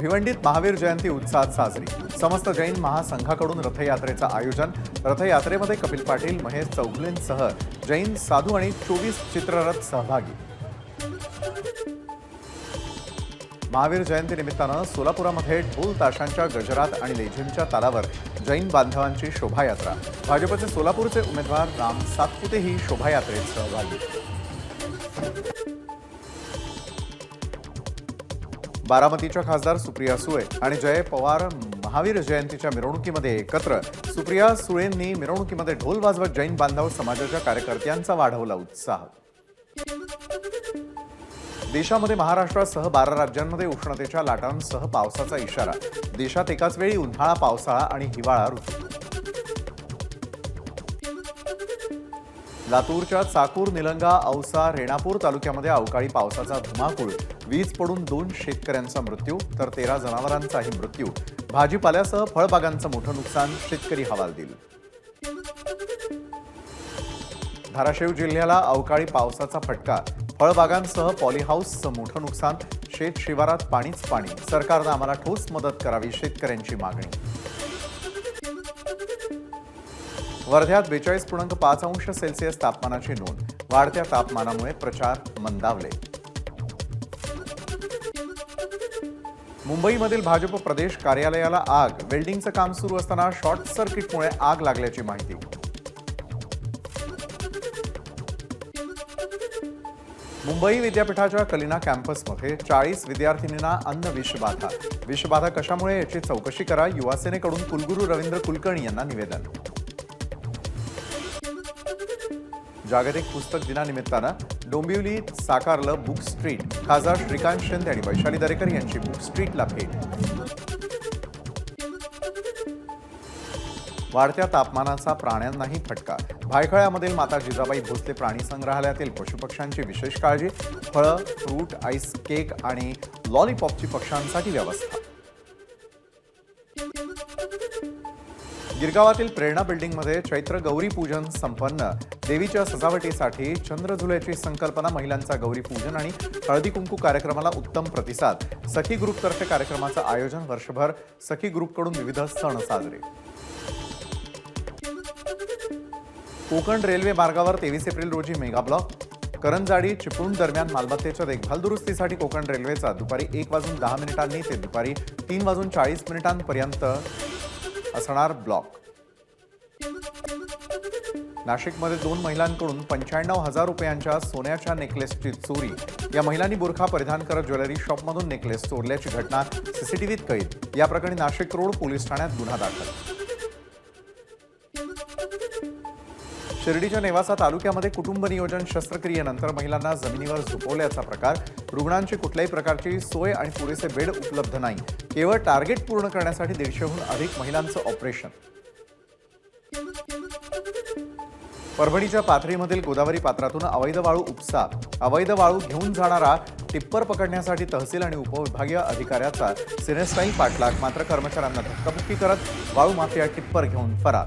भिवंडीत महावीर जयंती उत्साहात साजरी. समस्त जैन महासंघाकडून रथयात्रेचं आयोजन. रथयात्रेमध्ये कपिल पाटील महेश चौगुलेंसह जैन साधू आणि चोवीस चित्ररथ सहभागी. महावीर जयंती निमित्तानं सोलापुरामध्ये ढोल ताशांच्या गजरात आणि लेझिमच्या तालावर जैन बांधवांची शोभायात्रा. भाजपचे सोलापूरचे उमेदवार राम सातपुते ही शोभायात्रेत सहभागी. बारामतीच्या खासदार सुप्रिया सुळे आणि जय पवार महावीर जयंतीच्या मिरवणुकीमध्ये एकत्र. सुप्रिया सुळेंनी मिरवणुकीमध्ये ढोल वाजवत जैन बांधव समाजाच्या कार्यकर्त्यांचा वाढवला उत्साह. देशामध्ये महाराष्ट्रासह बारा राज्यांमध्ये उष्णतेच्या लाटांसह पावसाचा इशारा. देशात एकाच वेळी उन्हाळा पावसाळा आणि हिवाळा ऋतू. लातूरच्या चाकूर निलंगा औसा रेणापूर तालुक्यामध्ये अवकाळी पावसाचा धुमाकूळ. वीज पडून दोन शेतकऱ्यांचा मृत्यू तर तेरा जनावरांचाही मृत्यू. भाजीपाल्यासह फळबागांचं मोठं नुकसान शेतकरी हवालदिल धाराशिव जिल्ह्याला अवकाळी पावसाचा फटका. फळबागांसह पॉलीहाऊसचं मोठं नुकसान शेत शिवारात पाणीच पाणी. सरकारनं आम्हाला ठोस मदत करावी शेतकऱ्यांची मागणी. वर्ध्यात बेचाळीस पूर्णांक पाच अंश सेल्सिअस तापमानाची नोंद. वाढत्या तापमानामुळे प्रचार मंदावले. मुंबईमधील भाजप प्रदेश कार्यालयाला आग. वेल्डिंगचं काम सुरू असताना शॉर्ट सर्किटमुळे आग लागल्याची माहिती. मुंबई विद्यापीठाच्या कलिना कॅम्पसमध्ये चाळीस विद्यार्थिनींना अन्न विषबाधा विषबाधा कशामुळे याची चौकशी करा? युवासेनेकडून कुलगुरू रवींद्र कुलकर्णी यांना निवेदन. जागतिक पुस्तक दिनानिमित्तानं डोंबिवलीत साकारलं बुक स्ट्रीट. खासदार श्रीकांत शिंदे आणि वैशाली दरेकर यांची बुक स्ट्रीटला भेट. वाढत्या तापमानाचा प्राण्यांनाही फटका. भायखळ्यामधील माता जिजाबाई भोसले प्राणी संग्रहालयातील पशुपक्ष्यांची विशेष काळजी फळं फ्रूट आईस केक आणि लॉलीपॉपची पक्ष्यांसाठी व्यवस्था. गिरगावातील प्रेरणा बिल्डिंगमध्ये चैत्र गौरी पूजन संपन्न. देवीच्या सजावटीसाठी चंद्रझुल्याची संकल्पना महिलांचा गौरी पूजन आणि हळदी कुंकू कार्यक्रमाला उत्तम प्रतिसाद. सखी ग्रुपतर्फे कार्यक्रमाचं आयोजन वर्षभर सखी ग्रुपकडून विविध सण साजरे. कोकण रेल्वे मार्गावर तेवीस एप्रिल रोजी मेगा ब्लॉक. करंजाडी चिपळूण दरम्यान मालमत्तेच्या देखभाल दुरुस्तीसाठी कोकण रेल्वेचा दुपारी एक वाजून दहा मिनिटांनी ते दुपारी तीन वाजून चाळीस मिनिटांपर्यंत असणार ब्लॉक. नाशिकमध्ये दोन महिलांकडून पंच्याण्णव हजार रुपयांच्या सोन्याच्या नेकलेसची चोरी. या महिलांनी बुरखा परिधान करत ज्वेलरी शॉपमधून नेकलेस चोरल्याची घटना सीसीटीव्हीत कैद. या प्रकरणी नाशिक रोड पोलीस ठाण्यात गुन्हा दाखल. शिर्डीच्या नेवासा तालुक्यामध्ये कुटुंब नियोजन शस्त्रक्रियेनंतर महिलांना जमिनीवर झोपवल्याचा प्रकार. रुग्णांची कुठल्याही प्रकारची सोय आणि पुरेसे बेड उपलब्ध नाही. केवळ टार्गेट पूर्ण करण्यासाठी दीडशेहून अधिक महिलांचं ऑपरेशन. परभणीच्या पाथरीमधील गोदावरी पात्रातून अवैध वाळू उपसा. अवैध वाळू घेऊन जाणारा टिप्पर पकडण्यासाठी तहसील आणि उपविभागीय अधिकाऱ्याचा सिनेस्टाईल पाठलाग. मात्र कर्मचाऱ्यांना धक्काबुक्की करत वाळू माफिया टिप्पर घेऊन फरार.